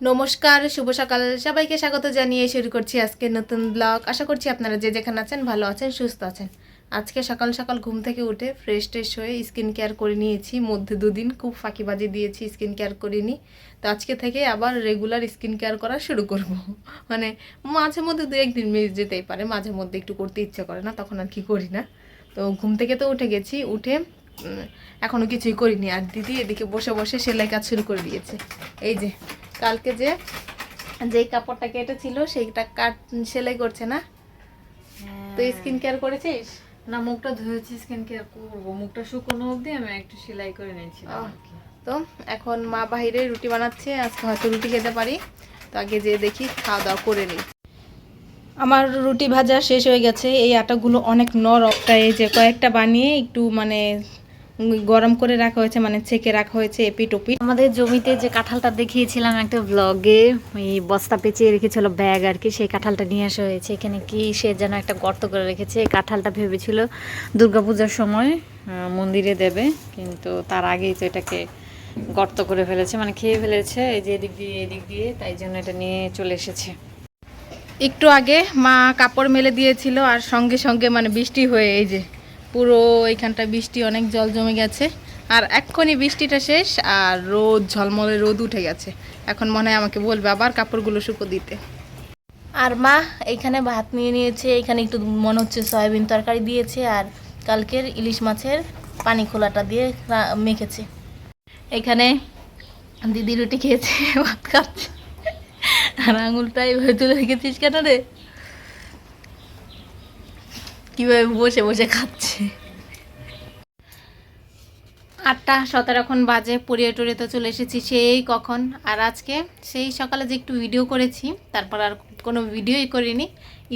নমস্কার শুভ সকাল। সবাইকে স্বাগত জানিয়ে শুরু করছি আজকে নতুন ব্লগ। আশা করছি আপনারা যে যেখানে আছেন ভালো আছেন সুস্থ আছেন। আজকে সকাল সকাল ঘুম থেকে উঠে ফ্রেশ ট্রেশ হয়ে স্কিন কেয়ার করে নিয়েছি। মধ্যে দুদিন খুব ফাঁকিবাজি দিয়েছি স্কিন কেয়ার করিনি। তো আজকে থেকে আবার রেগুলার স্কিন কেয়ার করা শুরু করব। মানে মাঝে মধ্যে দু একদিন মিস যেতেই পারে মাঝে মধ্যে একটু করতে ইচ্ছে করে না তখন আর কি করি না। তো ঘুম থেকে তো উঠে গেছি উঠে উম, এখনও কিছুই করিনি। আর দিদি এদিকে বসে বসে সেলাই কাজ শুরু করে দিয়েছে। এই যে কালকে যে যেই কাপড়টা কেটেছিল সেইটা কাট সেলাই করছে না? তো স্কিন কেয়ার করেছিস? না মুখটা ধুয়েছি স্কিন কেয়ার করব। মুখটা শুকনো অবধি আমি একটু সেলাই করে নিয়েছিলাম আহ। তো এখন মা বাইরে রুটি বানাচ্ছে আজকে হয়তো রুটি খেতে পারি। তো আগে যে দেখি খাওয়া দাওয়া করে নিই। আমার রুটি ভাজা শেষ হয়ে গেছে। এই আটাগুলো অনেক নরম। তাই এই যে কয়েকটা বানিয়ে একটু মানে গরম করে রাখা হয়েছে মানে ছেঁকে রাখা হয়েছে এপিট ওপিট আমাদের জমিতে যে কাঁঠালটা দেখিয়েছিলাম একটা ব্লগে ওই বস্তা পেঁচিয়ে রেখেছিল ব্যাগ আর কি সেই কাঁঠালটা নিয়ে আসা হয়েছে। এখানে কি সে যেন একটা গর্ত করে রেখেছে এই কাঁঠালটা ভেবেছিল দুর্গাপূজার সময় মন্দিরে দেবে কিন্তু তার আগেই তো এটাকে গর্ত করে ফেলেছে মানে খেয়ে ফেলেছে এই যে এদিক দিয়ে এদিক দিয়ে তাই জন্য এটা নিয়ে চলে এসেছে। একটু আগে মা কাপড় মেলে দিয়েছিল আর সঙ্গে সঙ্গে মানে বৃষ্টি হয়ে এই যে পুরো এইখানটা বৃষ্টি, অনেক জল জমে গেছে। আর এক্ষুনি বৃষ্টিটা শেষ, আর রোদ, ঝলমলে রোদ উঠে গেছে। এখন মনে হয় আমাকে বলবে আবার কাপড়গুলো শুকো দিতে। আর মা এইখানে ভাত নিয়ে নিয়েছে, এখানে একটু মনে হচ্ছে সয়াবিন তরকারি দিয়েছে, আর কালকের ইলিশ মাছের পানি খোলাটা দিয়ে মেখেছে। এখানে দিদি রুটি খেয়েছে, ভাত খাচ্ছে। আর আঙুলটা এইভাবে তুলে রেখেছিস কেন রে? কীভাবে বসে বসে খাচ্ছে? আটটা সতেরো এখন বাজে, পড়িয়ে টড়িয়ে তো চলে এসেছি সেই কখন। আর আজকে সেই সকালে যে একটু ভিডিও করেছি, তারপর আর কোনো ভিডিওই করিনি।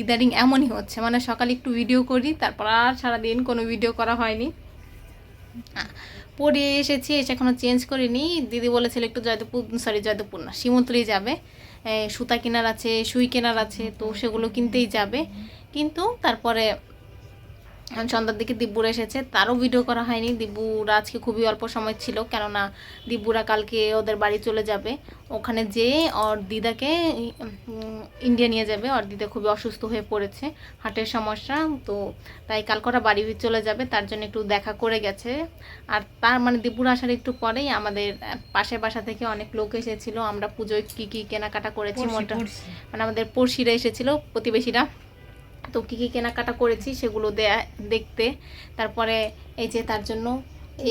ইদারিং এমনই হচ্ছে মানে সকালে একটু ভিডিও করি, তারপর আর সারাদিন কোনো ভিডিও করা হয়নি। পড়ে এসেছি, এসে এখনও চেঞ্জ করিনি। দিদি বলেছিল একটু জয়দেবপুর সরি জয়দেবপুর না শিমুতলি যাবে। সুতা কেনার আছে, সুই কেনার আছে, তো সেগুলো কিনতেই যাবে। কিন্তু তারপরে সন্ধ্যার দিকে দিব্যুরা এসেছে। তারও ভিডিও করা হয়নি। দিব্যুরা আজকে খুবই অল্প সময় ছিল কেননা দিব্যুরা কালকে ওদের বাড়ি চলে যাবে। ওখানে যেয়ে ওর দিদাকে ইন্ডিয়া নিয়ে যাবে। ওর দিদা খুবই অসুস্থ হয়ে পড়েছে হার্টের সমস্যা। তো তাই কালকে ওরা বাড়ি চলে যাবে তার জন্য একটু দেখা করে গেছে। আর তার মানে দিব্যুরা আসার একটু পরেই আমাদের পাশে বাসা থেকে অনেক লোক এসেছিল। আমরা পুজোয় কী কী কেনাকাটা করেছি মোটা মানে আমাদের পড়শিরা এসেছিল প্রতিবেশীরা। তো কী কী কেনাকাটা করেছি সেগুলো দেয়া দেখতে। তারপরে এই যে তার জন্য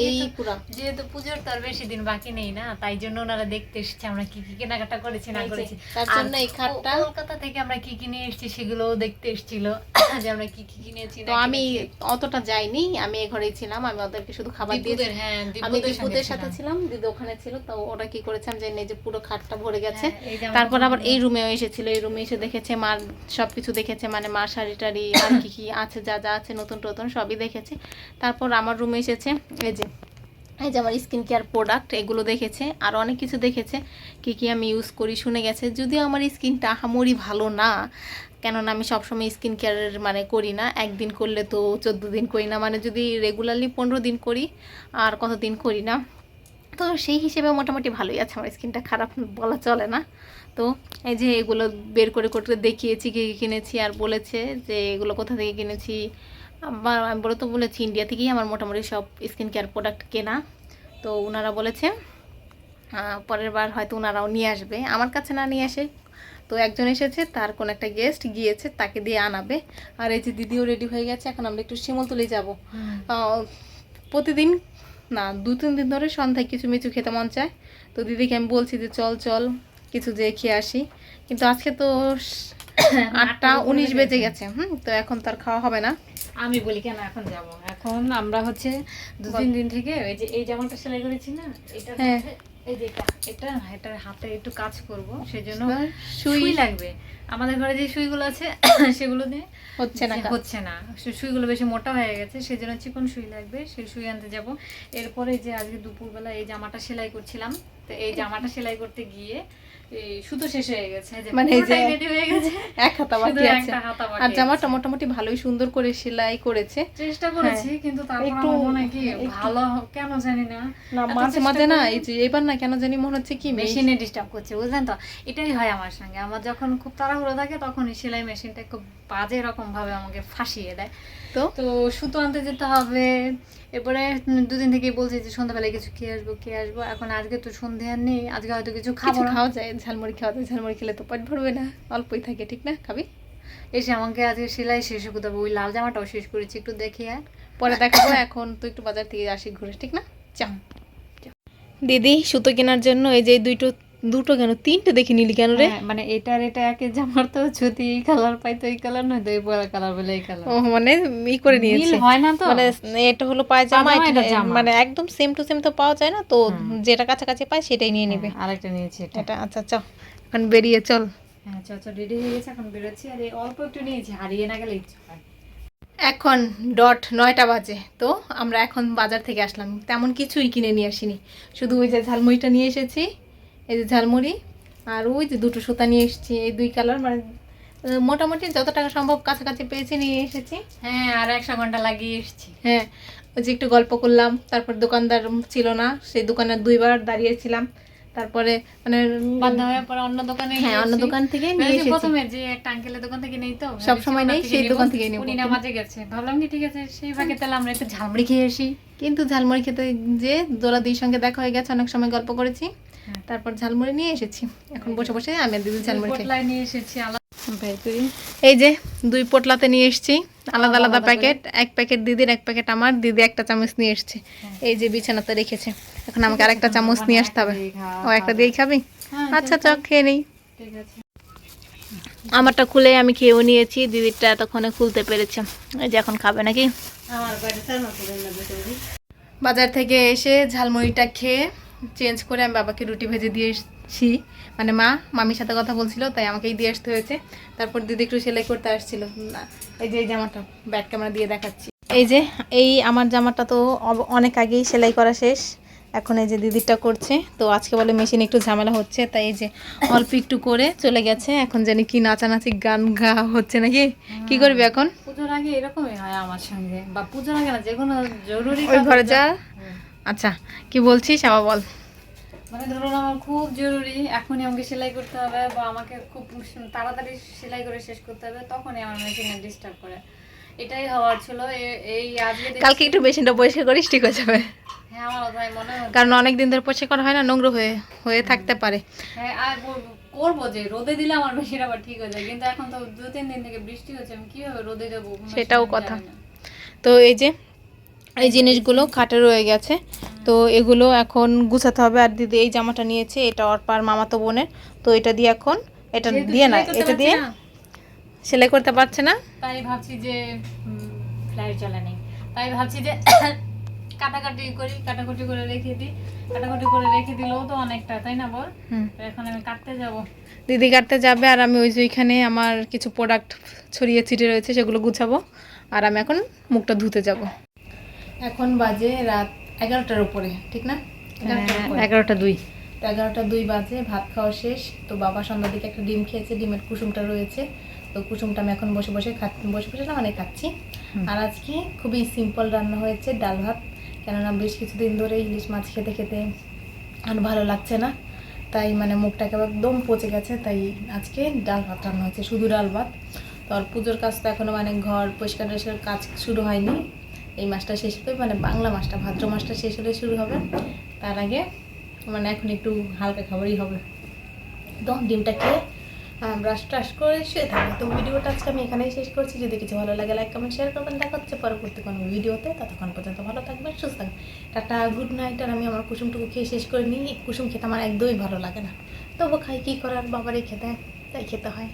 এই পুরা। যেহেতু পুজোর তো আর বেশি দিন বাকি নেই না তাই জন্য ওনারা দেখতে এসেছে আমরা কি কি কেনাকাটা করেছি না করেছি। তার জন্য এই খাটটা। কলকাতা থেকে আমরা কি কি নিয়ে এসেছি সেগুলোও দেখতে এসেছিল। যে আমরা কি কি কিনেছি তো আমি অতটা যাইনি আমি এই ঘরেই ছিলাম আমি ওদেরকে শুধু খাবার দিয়েছি। হ্যাঁ আমি দীপুদের দিপুদের সাথে ছিলাম। দিদি ওখানে ছিল তো ওরা কি করেছে আমি জানি যে পুরো খাটটা ভরে গেছে। হ্যাঁ, আমার তারপর আবার এই রুমেও এসেছিল এই রুমে এসে দেখেছে মার সবকিছু দেখেছে মানে মার শাড়ি টাড়ি আর কি কি আছে যা যা আছে নতুন নতুন সবই দেখেছে। তারপর আমার রুমে এসেছে এই যে এই যে আমার স্কিন কেয়ার প্রোডাক্ট এগুলো দেখেছে, আর অনেক কিছু দেখেছে, কি কি আমি ইউজ করি শুনে গেছে। যদিও আমার স্কিনটা আহামরি ভালো না, কেননা আমি সবসময় স্কিন কেয়ারের মানে করি না। একদিন করলে তো চোদ্দ দিন করি না মানে যদি রেগুলারলি পনেরো দিন করি, আর কত দিন করি না? তো সেই হিসেবে মোটামুটি ভালোই আছে, আমার স্কিনটা খারাপ বলা চলে না। তো এই যে এগুলো বের করে করে দেখিয়েছি কী কিনেছি, আর বলেছে যে এগুলো কোথা থেকে কিনেছি আবার আমি বলে তো বলেছি ইন্ডিয়া থেকেই আমার মোটামুটি সব স্কিন কেয়ার প্রোডাক্ট কেনা। তো ওনারা বলেছে পরের বার হয়তো ওনারাও নিয়ে আসবে। আমার কাছে না নিয়ে আসে। তো একজন এসেছে তার কোন একটা গেস্ট গিয়েছে তাকে দিয়ে আনাবে। আর এই যে দিদিও রেডি হয়ে গেছে এখন আমরা একটু শিমলতলি যাব। প্রতিদিন না দু তিন দিন ধরে সন্ধ্যায় কিছু মিচু খেতে মন চায়। তো দিদিকে আমি বলছি যে চল চল কিছু যেয়ে খেয়ে আসি। কিন্তু আজকে তো আটটা উনিশ বেজে। গেছে হুম তো এখন তো আর খাওয়া হবে না। আমি বলি কেন এখন যাব এখন আমরা হচ্ছে দু তিন দিন থেকে এই যে এই জামাটা সেলাই করেছি না এটা হ্যাঁ। এই যে এটা এটার হাতে একটু কাজ করব সেজন্য সুই লাগবে আমাদের ঘরে যে সুইগুলো আছে সেগুলো দিয়ে হচ্ছে না। হচ্ছে না সুইগুলো বেশি মোটা হয়ে গেছে সেজন্য চিকন সুই লাগবে সেই সুই আনতে যাব এরপরে যে আজকে দুপুরবেলা এই জামাটা সেলাই করছিলাম তো এই জামাটা সেলাই করতে গিয়ে সুতো শেষ হয়ে গেছে মানে এই যে হয়ে এক হাতা বাকি আছে। আর জামাটা মোটামুটি ভালোই সুন্দর করে সেলাই করেছে। চেষ্টা করেছি কিন্তু তারপর আমার ভালো কেন জানি না। না মাঝে মাঝে না এই যে এবার না কেন জানি মনে হচ্ছে কি মেশিনে ডিস্টার্ব করছে বুঝলেন তো? এটাই হয় আমার সঙ্গে। আমার যখন খুব তাড়াহুড়ো থাকে তখন সেলাই মেশিনটা খুব বাজে রকম ভাবে আমাকে ফাঁসিয়ে দেয়। তো? তো সুতো আনতে যেতে হবে এরপরে দুদিন থেকে বলছি যে সন্ধ্যাবেলায় কিছু খেয়ে আসব খেয়ে আসব। এখন আজকে তো সন্ধে আর নেই আজকে হয়তো কিছু খাব খাওয়া যায় ঝালমুড়ি খাওয়া যায় ঝালমুড়ি খেলে তো পেট ভরবে না অল্পই থাকে ঠিক না খাবি? এসে আমাকে আজকে সেলাই শেষ করতে হবে ওই লাল জামাটাও শেষ করেছি একটু দেখি আর পরে দেখাবো এখন তো একটু বাজার থেকে আসি ঘুরে ঠিক না? চাম দিদি সুতো কেনার জন্য এই যে দুইটো দুটো কেন? তিনটে দেখে নিলি কেন রে? হ্যাঁ, মানে এটার এটা একে জামার তো যদি এই কালার পাই তো এই কালার নয় তো এই পরা কালার বলে এই কালার ও মানে ই করে মিল নিয়েছে। হয় না তো? মানে এটা হলো পায়জামা মানে একদম সেম টু সেম তো পাওয়া যায় না তো। যেটা কাছাকাছি পায় সেটাই নিয়ে নেবে। হ্যাঁ, আরেকটা নিয়েছি এটা। এটা আচ্ছা চল এখন বেরিয়ে চল। হ্যাঁ আচ্ছা আচ্ছা রেডি হয়ে গেছে এখন বেরোচ্ছি। আর এই অল্প একটু নিয়েছি হারিয়ে না গেলে ইচ্ছে এখন ডট নয়টা বাজে তো আমরা এখন বাজার থেকে আসলাম। তেমন কিছুই কিনে নিয়ে আসিনি। শুধু ওই যে ঝালমুড়িটা নিয়ে এসেছি এই যে ঝালমুড়ি আর ওই যে দুটো সুতা নিয়ে এসেছি এই দুই কালার মানে মোটামুটি যত টাকা সম্ভব কাছাকাছি পেয়েছি নিয়ে এসেছি। হ্যাঁ আর একশো ঘণ্টা লাগিয়ে এসেছি। হ্যাঁ ওই যে একটু গল্প করলাম তারপর দোকানদার ছিল না সেই দোকানে দুইবার দাঁড়িয়েছিলাম তারপরে মানে বাধ্য হয়ে পরে অন্য দোকানে হ্যাঁ অন্য দোকান থেকে নিয়ে এসেছি। প্রথমে যে একটা আঙ্কেলের দোকান থেকে নেই তো? সব সময় নেই, সেই দোকান থেকেই নেব। উনি না মাঝে গেছে। ভাবলাম কি ঠিক আছে সেই ফাঁকে তাহলে আমরা একটু ঝালমুড়ি খেয়ে আসি। কিন্তু ঝালমুড়ি খেতে যে দোলা দুই সঙ্গে দেখা হয়ে গেছে অনেক সময় গল্প করেছি। তারপর ঝালমুড়ি নিয়ে এসেছি। এখন বসে বসে আমি দিদি ঝালমুড়ি খাই। নিয়ে এসেছি এই যে দুই পোটলাতে নিয়ে এসেছি আলাদা আলাদা প্যাকেট। এক প্যাকেট দিদির এক প্যাকেট আমার। দিদি একটা চামচ নিয়ে এসেছে। হ্যাঁ। এই যে বিছানাতে রেখেছে। এখন আমাকে আরেকটা চামচ নিয়ে আসতে হবে। ও একটা দিয়েই খাবি? হ্যাঁ, আচ্ছা চক খেয়ে নেই। আমারটা খুলে আমি খেয়েও নিয়েছি। দিদিরটা এতক্ষণে খুলতে পেরেছে। এই যে এখন খাবে নাকি? বাজার থেকে এসে ঝালমুড়িটা খেয়ে চেঞ্জ করে আমি বাবাকে রুটি ভেজে দিয়ে এসেছি মানে মা মামির সাথে কথা বলছিল তাই আমাকেই দিয়ে আসতে হয়েছে। তারপর দিদি একটু সেলাই করতে আসছিল। না, এই যে এই জামাটা ব্যাক ক্যামেরা দিয়ে দেখাচ্ছি। এই যে এই আমার জামাটা তো অনেক আগেই সেলাই করা শেষ। এখন এই যে দিদিটা করছে তো আজকে বলে মেশিন একটু ঝামেলা হচ্ছে তাই এই যে অল্প একটু করে চলে গেছে। এখন জানি কি নাচানাচি গান গা হচ্ছে নাকি? কি করবি এখন? পুজোর আগে এরকমই হয় আমার সঙ্গে বা পুজোর আগে না যে কোনো জরুরি ঘরে যা। আচ্ছা কি বলছিস আবার বল। মানে ধরুন আমার খুব জরুরি এখনই আমাকে সেলাই করতে হবে বা আমাকে খুব তাড়াতাড়ি সেলাই করে শেষ করতে হবে তখনই আমার মেশিনে ডিস্টার্ব করে। এটাই হওয়ার ছিল এই আজকে কালকে একটু মেশিনটা পরিষ্কার করিস ঠিক হয়ে যাবে। হ্যাঁ আমারও তাই মনে হয় কারণ অনেক দিন ধরে পরিষ্কার করা হয় না নোংরা হয়ে হয়ে থাকতে পারে। হ্যাঁ আর করব যে রোদে দিলে আমার মেশিন আবার ঠিক হয়ে যায় কিন্তু এখন তো দু তিন দিন থেকে বৃষ্টি হচ্ছে আমি কীভাবে রোদে দেবো? সেটাও কথা। তো এই যে এই জিনিসগুলো খাটে রয়ে গেছে। তো এগুলো এখন গুছাতে হবে। আর দিদি এই জামাটা নিয়েছে এটা অর্পার মামাতো বোনের। তো এটা দিয়ে এখন এটা দিয়ে না এটা দিয়ে সেলাই করতে পারছে না? তাই ভাবছি যে ফ্লাই চলে নেই তাই ভাবছি যে কাটাকাটি করি কাটাকুটি করে রেখে দিই। কাটাকুটি করে রেখে দিলেও তো অনেকটা তাই না বল? হুম। এখন আমি কাটতে যাব। দিদি কাটতে যাবে আর আমি ওই যে ওইখানে আমার কিছু প্রোডাক্ট ছড়িয়ে ছিটে রয়েছে সেগুলো গুছাবো। আর আমি এখন মুখটা ধুতে যাব। এখন বাজে রাত এগারোটার উপরে ঠিক না? এগারোটা দুই। তো এগারোটা দুই বাজে ভাত খাওয়া শেষ। তো বাবা সন্ধ্যার দিকে একটা ডিম খেয়েছে ডিমের কুসুমটা রয়েছে। তো কুসুমটা আমি এখন বসে বসে খা বসে বসে না মানে খাচ্ছি। আর আজকে খুবই সিম্পল রান্না হয়েছে ডাল ভাত। কেননা বেশ কিছুদিন ধরে ইলিশ মাছ খেতে খেতে আর ভালো লাগছে না। তাই মানে মুখটাকে একদম পচে গেছে তাই আজকে ডাল ভাত রান্না হয়েছে শুধু ডাল ভাত। তো আর পুজোর কাজ তো এখনও মানে ঘর পরিষ্কার টরিষ্কার কাজ শুরু হয়নি। এই মাসটা শেষ হবে মানে বাংলা মাসটা, ভাদ্র মাসটা শেষ হলে শুরু হবে। তার আগে মানে এখন একটু হালকা খাবারই হবে। তো ডিমটা খেয়ে ব্রাশ ট্রাশ করে শুয়ে থাকবে তো ভিডিওটা আজকে আমি এখানেই শেষ করছি। যদি কিছু ভালো লাগে লাইক কমেন্ট শেয়ার করবেন। দেখা হচ্ছে পরবর্তী কোনো ভিডিওতে। ততক্ষণ পর্যন্ত ভালো থাকবেন, সুস্থ থাকবেন। টাটা গুড নাইট আর আমি আমার কুসুমটুকু খেয়ে শেষ করে নিই। কুসুম খেতে আমার একদমই ভালো লাগে না। তবু খাই, কী করার? বাবারই খেতে, তাই খেতে হয়।